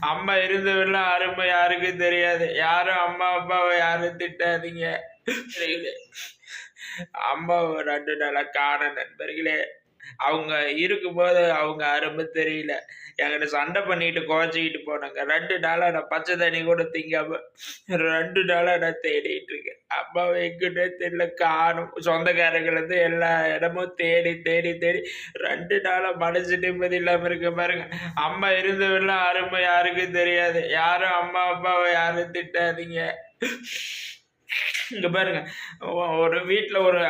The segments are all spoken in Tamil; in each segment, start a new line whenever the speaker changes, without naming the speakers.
அம்மா இருந்தவெல்லாம் அருமை யாருக்கும் தெரியாது. யாரும் அம்மா அப்பாவை யாரும் திட்டாதீங்க. சரிங்களே. அம்மா ரெண்டு நாளா காண நண்பர்களே. அவங்க இருக்கும்போது அவங்க அரும்பு தெரியல. என்கிட்ட சண்டை பண்ணிட்டு குறைச்சிக்கிட்டு போனாங்க. ரெண்டு நாளா நான் பச்சை தண்ணி கூட திங்காம ரெண்டு நாளா நான் தேடிட்டு இருக்கேன். அப்பா எங்கிட்டே தெரியல. காணும். சொந்தக்காரங்கள் எல்லா இடமும் தேடி தேடி தேடி ரெண்டு நாளா மனசு நிம்மதி இல்லாம இருக்க பாருங்க. அம்மா இருந்தவெல்லாம் அருமை யாருக்கும் தெரியாது. யாரும் அம்மா அப்பாவை யாரும் திட்டாதீங்க. இங்க பாருங்க. ஒரு வீட்டில் ஒரு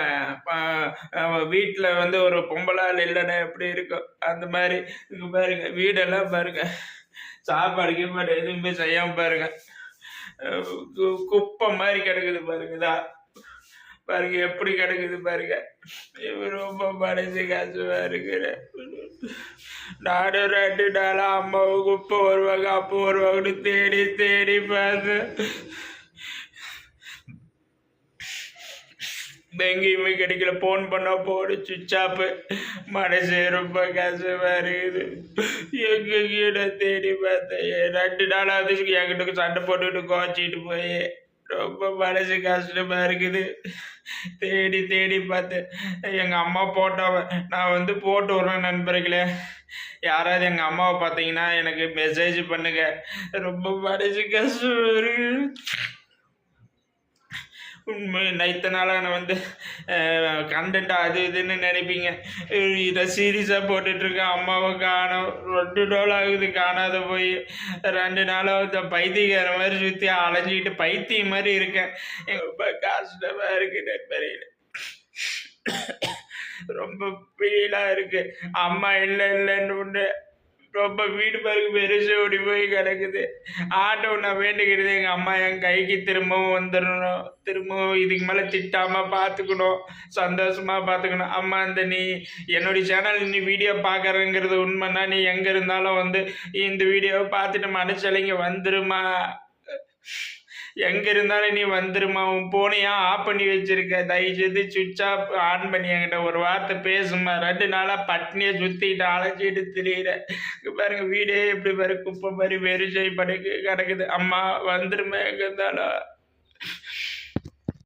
வீட்டில் வந்து ஒரு பொம்பளால் இல்லைன்னா எப்படி இருக்கும்? அந்த மாதிரி. இங்க பாருங்க. வீடெல்லாம் பாருங்க. சாப்பாடு கீப்பாடு எதுவுமே செய்யாம பாருங்க. கு- குப்பை மாதிரி கிடக்குது பாருங்க. தான் பாருங்க எப்படி கிடக்குது பாருங்க. ரொம்ப மனசு காசுவா இருக்கிற. நானும் ரெண்டு நாளா அம்மாவுக்கு குப்பை வருவாங்க அப்போ வருவாங்கன்னு தேடி தேடி பார்த்தேன் எங்கேயுமே கிடைக்கல ஃபோன் பண்ணால் போடு சுவிட்ச் ஆஃபு மனசு ரொம்ப கஷ்டமா இருக்குது எங்க கீழே தேடி பார்த்தேன். ரெண்டு ரெண்டு நாளாவது என்கிட்ட சண்டை போட்டுக்கிட்டு கோச்சிட்டு போய். ரொம்ப மனசு கஷ்டமா இருக்குது. தேடி தேடி பார்த்தேன். எங்கள் அம்மா போட்டோவை நான் வந்து போட்டு விட்றேன் நண்பர்களே. யாராவது எங்கள் அம்மாவை பார்த்தீங்கன்னா எனக்கு மெசேஜ் பண்ணுங்க. ரொம்ப மனசு கஷ்டமா இருக்குது உண்மை நைத்த நாளாக நான் வந்து கண்டென்ட் அது இதுன்னு நினைப்பீங்க. இதை சீரியஸாக போட்டுட்ருக்கேன். அம்மாவை காணோம். ரெண்டு நாள் ஆகுது காணாத போய். ரெண்டு நாளாக பைத்தியக்கார மாதிரி சுற்றி அலைஞ்சிக்கிட்டு பைத்தியம் மாதிரி இருக்கேன். எங்கள் ரொம்ப கஷ்டமாக இருக்கு நண்பரையில் ரொம்ப ஃபீலாக இருக்குது அம்மா இல்லை இல்லைன்னு ஒன்று ரொம்ப வீடு பாருக்கு பெருசு ஓடி போய் கிடக்குது. ஆட்டோ நான் வேண்டுகிறது எங்கள் அம்மா என் கைக்கு திரும்பவும் வந்துடணும். திரும்பவும் இதுக்கு மேலே திட்டாமல் பார்த்துக்கணும் சந்தோஷமாக பார்த்துக்கணும் அம்மா இந்த நீ என்னுடைய சேனல் நீ வீடியோ பார்க்குறங்கிறது உண்மைன்னா நீ எங்கே இருந்தாலும் வந்து இந்த வீடியோவை பார்த்துட்டு மனசலைங்க வந்துருமா? எங்கே இருந்தாலும் நீ வந்துருமா உன் போனையா ஆஃப் பண்ணி வச்சிருக்க? தயவுசெய்து சுவிட்ச் ஆஃப் ஆன் பண்ணி என்கிட்ட ஒரு வார்த்தை பேசுமா ரெண்டு நாளாக பட்னியை சுற்றிட்டு அழைச்சிட்டு திரியிற. பாருங்க வீடே எப்படி பாரு குப்பை மாதிரி வெறிச்சை படுக்கு கிடக்குது. அம்மா வந்துருமா எங்கே இருந்தாலும்